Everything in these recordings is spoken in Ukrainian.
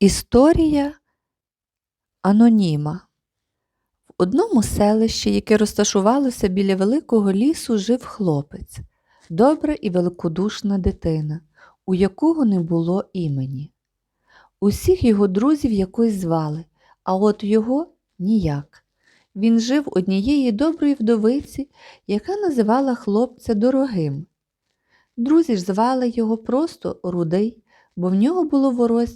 Історія Аноніма. В одному селищі, яке розташувалося біля великого лісу, жив хлопець, добра і великодушна дитина, у якого не було імені. Усіх його друзів якось звали, а от його ніяк. Він жив однієї доброї вдовиці, яка називала хлопця дорогим. Друзі ж звали його просто Рудий, бо в нього було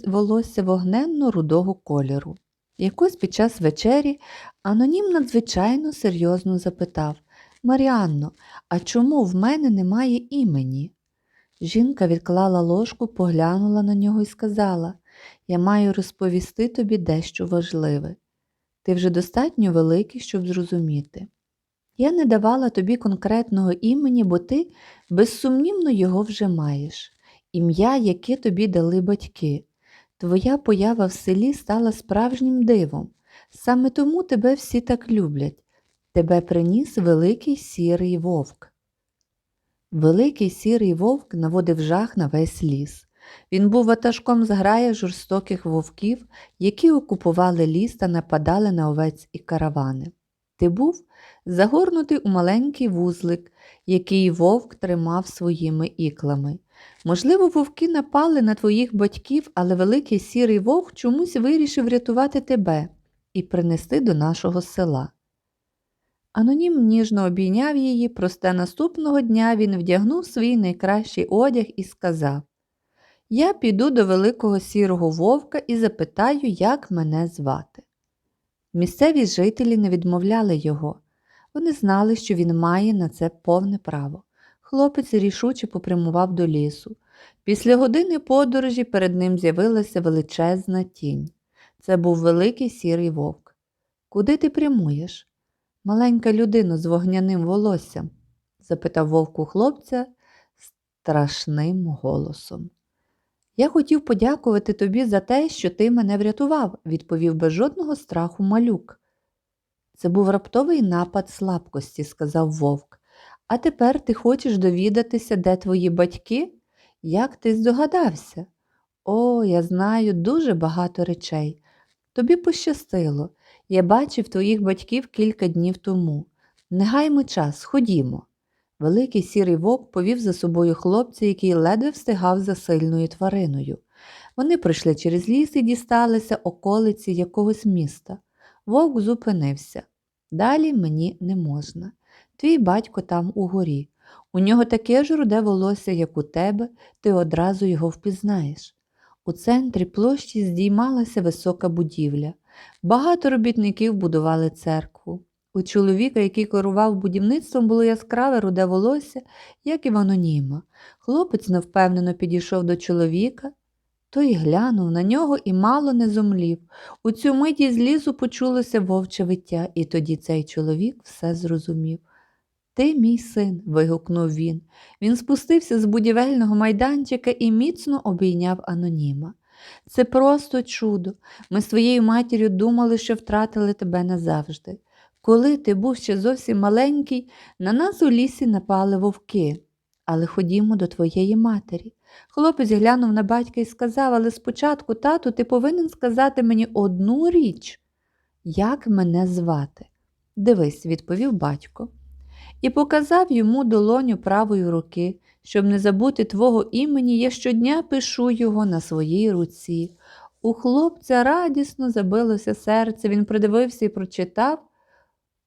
волосся вогненно-рудого кольору. Якось під час вечері анонім надзвичайно серйозно запитав Маріанно, а чому в мене немає імені? Жінка відклала ложку, поглянула на нього і сказала Я маю розповісти тобі дещо важливе. Ти вже достатньо великий, щоб зрозуміти. Я не давала тобі конкретного імені, бо ти безсумнівно його вже маєш. Ім'я, яке тобі дали батьки. Твоя поява в селі стала справжнім дивом. Саме тому тебе всі так люблять. Тебе приніс великий сірий вовк. Великий сірий вовк наводив жах на весь ліс. Він був ватажком зграя жорстоких вовків, які окупували ліс та нападали на овець і каравани. Ти був загорнутий у маленький вузлик, який вовк тримав своїми іклами. Можливо, вовки напали на твоїх батьків, але великий сірий вовк чомусь вирішив рятувати тебе і принести до нашого села. Анонім ніжно обійняв її, просте наступного дня він вдягнув свій найкращий одяг і сказав Я піду до великого сірого вовка і запитаю, як мене звати. Місцеві жителі не відмовляли його. Вони знали, що він має на це повне право. Хлопець рішуче попрямував до лісу. Після години подорожі перед ним з'явилася величезна тінь. Це був великий сірий вовк. Куди ти прямуєш? Маленька людина з вогняним волоссям? запитав вовк у хлопця страшним голосом. Я хотів подякувати тобі за те, що ти мене врятував, відповів без жодного страху малюк. Це був раптовий напад слабкості, сказав вовк. А тепер ти хочеш довідатися, де твої батьки? Як ти здогадався? О, я знаю дуже багато речей. Тобі пощастило. Я бачив твоїх батьків кілька днів тому. Не гаймо час, ходімо. Великий сірий вовк повів за собою хлопця, який ледве встигав за сильною твариною. Вони пройшли через ліс і дісталися околиці якогось міста. Вовк зупинився. Далі мені не можна. Твій батько там угорі. У нього таке ж руде волосся, як у тебе, ти одразу його впізнаєш. У центрі площі здіймалася висока будівля. Багато робітників будували церкву. У чоловіка, який керував будівництвом, було яскраве руде волосся, як і в аноніма. Хлопець невпевнено підійшов до чоловіка. Той глянув на нього і мало не зумлів. У цю миті з лісу почулося вовче виття, і тоді цей чоловік все зрозумів. Ти мій син, вигукнув він. Він спустився з будівельного майданчика і міцно обійняв аноніма. Це просто чудо. Ми з твоєю матір'ю думали, що втратили тебе назавжди. Коли ти був ще зовсім маленький, на нас у лісі напали вовки. Але ходімо до твоєї матері. Хлопець глянув на батька і сказав, але спочатку, тату, ти повинен сказати мені одну річ. Як мене звати? Дивись, відповів батько. І показав йому долоню правої руки. Щоб не забути твого імені, я щодня пишу його на своїй руці. У хлопця радісно забилося серце, він придивився і прочитав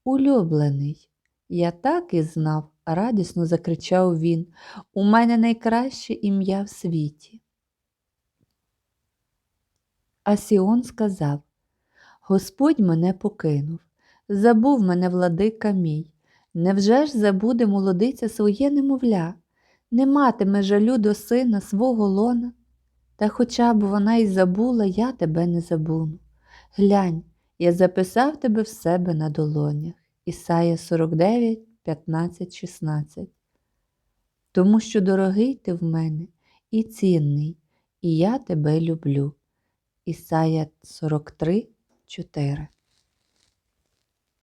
Улюблений. Я так і знав, радісно закричав він. У мене найкраще ім'я в світі. А Сіон сказав Господь мене покинув, забув мене владика мій. Невже ж забуде молодиця своє немовля, не матиме жалю до сина свого лона? Та хоча б вона й забула, я тебе не забуну. Глянь, я записав тебе в себе на долонях. Ісая 49, 15, 16. Тому що дорогий ти в мене і цінний, і я тебе люблю. Ісая 43, 4